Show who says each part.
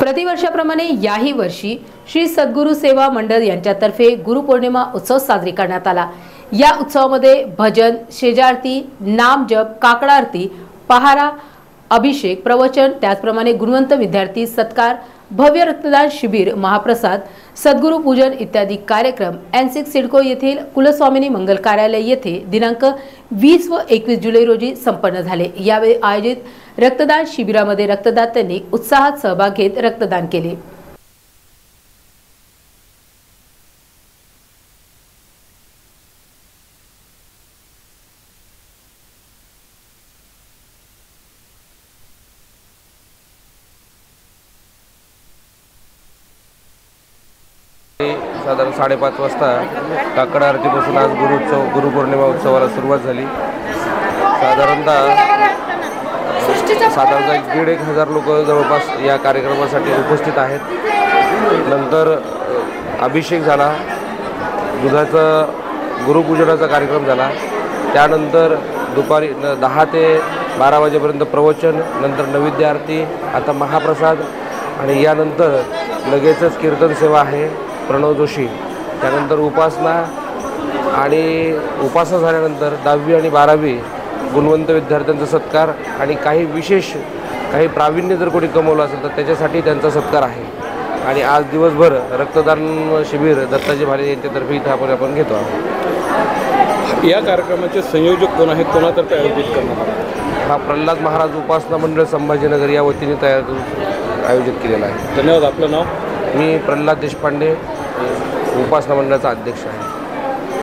Speaker 1: प्रतिवर्षाप्रमाणे याही वर्षी श्री सद्गुरू सेवा मंडळ यांच्यातर्फे गुरुपौर्णिमा उत्सव साजरी करण्यात आला. या उत्सवामध्ये भजन शेजारती नामजप काकडारती पहारा अभिषेक प्रवचन त्याचप्रमाणे गुणवंत विद्यार्थी सत्कार भव्य रक्तदान शिबिर महाप्रसाद सद्गुरू पूजन इत्यादी कार्यक्रम एन सिक्स सिडको येथील कुलस्वामिनी मंगल कार्यालय येथे दिनांक वीस व एकवीस जुलै रोजी संपन्न झाले. यावेळी आयोजित रक्तदान शिबिरामध्ये रक्तदात्यांनी उत्साहात सहभाग घेत रक्तदान केले.
Speaker 2: साधारण साडेपाच वाजता काकड आरतीपासून आज गुरुत्सव गुरुपौर्णिमा उत्सवाला सुरुवात झाली. साधारणतः साधारणतः एक दीड एक हजार लोक जवळपास या कार्यक्रमासाठी उपस्थित आहेत. नंतर अभिषेक झाला. दुधाचं गुरुपूजनाचा कार्यक्रम झाला. त्यानंतर दुपारी दहा ते बारा वाजेपर्यंत प्रवचन नंतर नैवेद्य आरती आता महाप्रसाद आणि यानंतर लगेचच कीर्तन सेवा आहे. प्रणव जोशी त्यानंतर उपासना आणि उपासना झाल्यानंतर दहावी आणि बारावी गुणवंत विद्यार्थ्यांचा सत्कार आणि काही विशेष काही प्रावीण्य जर कोणी कमवलं असेल तर त्याच्यासाठी त्यांचा सत्कार आहे. आणि आज दिवसभर रक्तदान शिबिर दत्ताजी भाले यांच्यातर्फे इथं आपण आपण घेतो आहोत.
Speaker 3: या कार्यक्रमाचे संयोजक कोण आहेत? कोणातर्फे आयोजित आला
Speaker 2: हा प्रल्हाद महाराज उपासना मंडळ संभाजीनगर या वतीने तयार आयोजित केलेला आहे.
Speaker 3: धन्यवाद. आपलं नाव?
Speaker 2: मी प्रल्हाद देशपांडे उपासना मंडळाचा अध्यक्ष आहे.